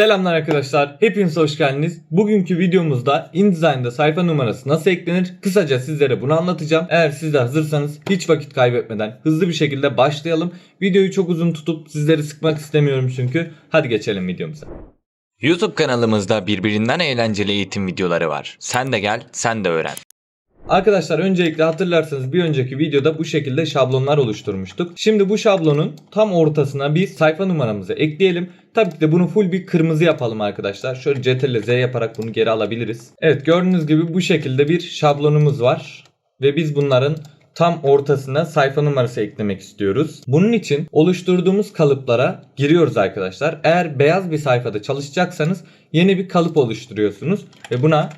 Selamlar arkadaşlar. Hepiniz hoş geldiniz. Bugünkü videomuzda InDesign'da sayfa numarası nasıl eklenir? Kısaca sizlere bunu anlatacağım. Eğer siz de hazırsanız hiç vakit kaybetmeden hızlı bir şekilde başlayalım. Videoyu çok uzun tutup sizleri sıkmak istemiyorum çünkü. Hadi geçelim videomuza. YouTube kanalımızda birbirinden eğlenceli eğitim videoları var. Sen de gel, sen de öğren. Arkadaşlar öncelikle hatırlarsanız bir önceki videoda bu şekilde şablonlar oluşturmuştuk. Şimdi bu şablonun tam ortasına bir sayfa numaramızı ekleyelim. Tabii ki de bunu full bir kırmızı yapalım arkadaşlar. Şöyle CTRL Z yaparak bunu geri alabiliriz. Evet gördüğünüz gibi bu şekilde bir şablonumuz var. Ve biz bunların tam ortasına sayfa numarası eklemek istiyoruz. Bunun için oluşturduğumuz kalıplara giriyoruz arkadaşlar. Eğer beyaz bir sayfada çalışacaksanız yeni bir kalıp oluşturuyorsunuz ve buna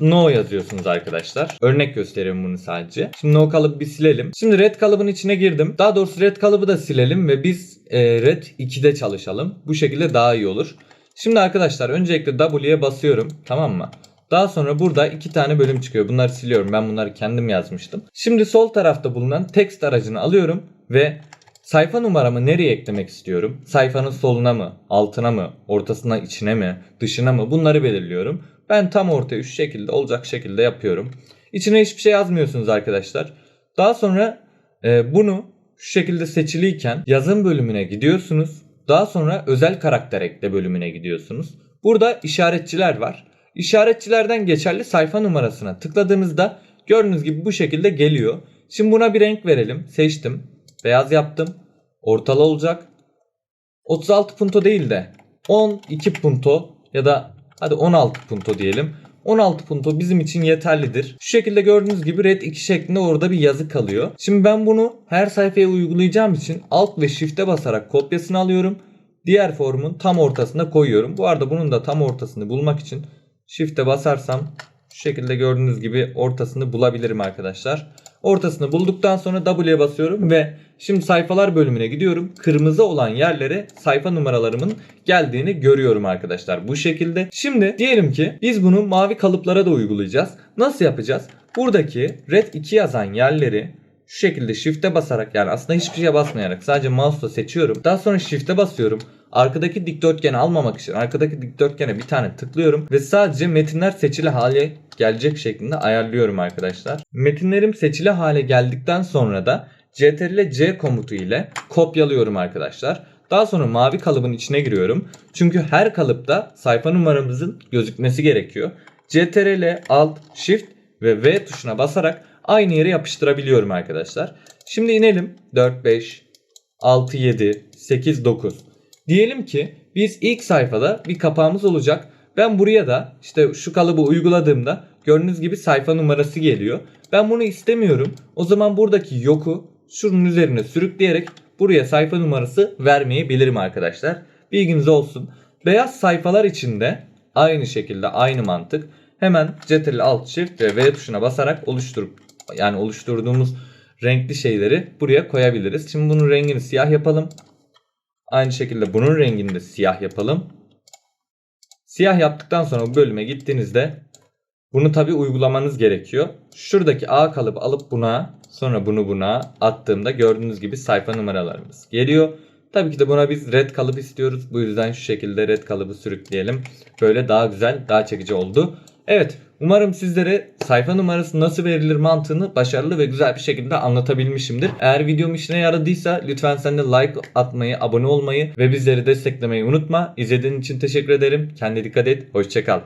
no yazıyorsunuz arkadaşlar. Örnek göstereyim bunu sadece. Şimdi no kalıbı bir silelim. Şimdi red kalıbın içine girdim. Daha doğrusu red kalıbı da silelim ve biz e, red 2'de çalışalım. Bu şekilde daha iyi olur. Şimdi arkadaşlar öncelikle W'ye basıyorum. Tamam mı? Daha sonra burada iki tane bölüm çıkıyor. Bunları siliyorum. Ben bunları kendim yazmıştım. Şimdi sol tarafta bulunan text aracını alıyorum ve sayfa numaramı nereye eklemek istiyorum? Sayfanın soluna mı, altına mı, ortasına, içine mi, dışına mı? Bunları belirliyorum. Ben tam ortaya şu şekilde olacak şekilde yapıyorum. İçine hiçbir şey yazmıyorsunuz arkadaşlar. Daha sonra e, bunu şu şekilde seçiliyken yazım bölümüne gidiyorsunuz. Daha sonra özel karakter ekle bölümüne gidiyorsunuz. Burada işaretçiler var. İşaretçilerden geçerli sayfa numarasına tıkladığınızda gördüğünüz gibi bu şekilde geliyor. Şimdi buna bir renk verelim. Seçtim. Beyaz yaptım. Ortalı olacak. 36 punto değil de 12 punto ya da hadi 16 punto diyelim. 16 punto bizim için yeterlidir. Şu şekilde gördüğünüz gibi red 2 şeklinde orada bir yazı kalıyor. Şimdi ben bunu her sayfaya uygulayacağım için alt ve shift'e basarak kopyasını alıyorum. Diğer formun tam ortasına koyuyorum. Bu arada bunun da tam ortasını bulmak için shift'e basarsam şu şekilde gördüğünüz gibi ortasını bulabilirim arkadaşlar. Ortasını bulduktan sonra W'ye basıyorum ve şimdi sayfalar bölümüne gidiyorum. Kırmızı olan yerlere sayfa numaralarımın geldiğini görüyorum arkadaşlar bu şekilde. Şimdi diyelim ki biz bunu mavi kalıplara da uygulayacağız. Nasıl yapacağız? Buradaki red 2 yazan yerleri şu şekilde shift'e basarak yani aslında hiçbir şeye basmayarak sadece mouse'la seçiyorum. Daha sonra shift'e basıyorum. Arkadaki dikdörtgeni almamak için arkadaki dikdörtgene bir tane tıklıyorum ve sadece metinler seçili hale gelecek şeklinde ayarlıyorum arkadaşlar. Metinlerim seçili hale geldikten sonra da CTRL C komutu ile kopyalıyorum arkadaşlar. Daha sonra mavi kalıbın içine giriyorum. Çünkü her kalıpta sayfa numaramızın gözükmesi gerekiyor. CTRL Alt Shift ve V tuşuna basarak aynı yere yapıştırabiliyorum arkadaşlar. Şimdi inelim. 4 5 6 7 8 9. Diyelim ki biz ilk sayfada bir kapağımız olacak. Ben buraya da işte şu kalıbı uyguladığımda gördüğünüz gibi sayfa numarası geliyor. Ben bunu istemiyorum. O zaman buradaki yoku şunun üzerine sürükleyerek buraya sayfa numarası vermeyebilirim arkadaşlar. Bilginiz olsun. Beyaz sayfalar içinde aynı şekilde aynı mantık. Hemen Ctrl Alt Shift ve V tuşuna basarak oluşturup yani oluşturduğumuz renkli şeyleri buraya koyabiliriz. Şimdi bunun rengini siyah yapalım. Aynı şekilde bunun rengini de siyah yapalım. Siyah yaptıktan sonra bu bölüme gittiğinizde bunu tabi uygulamanız gerekiyor. Şuradaki A kalıbı alıp buna sonra bunu buna attığımda gördüğünüz gibi sayfa numaralarımız geliyor. Tabii ki de buna biz red kalıp istiyoruz. Bu yüzden şu şekilde red kalıbı sürükleyelim. Böyle daha güzel, daha çekici oldu. Evet, umarım sizlere sayfa numarası nasıl verilir mantığını başarılı ve güzel bir şekilde anlatabilmişimdir. Eğer videom işine yaradıysa lütfen sen de like atmayı, abone olmayı ve bizleri desteklemeyi unutma. İzlediğin için teşekkür ederim. Kendine dikkat et. Hoşçakal.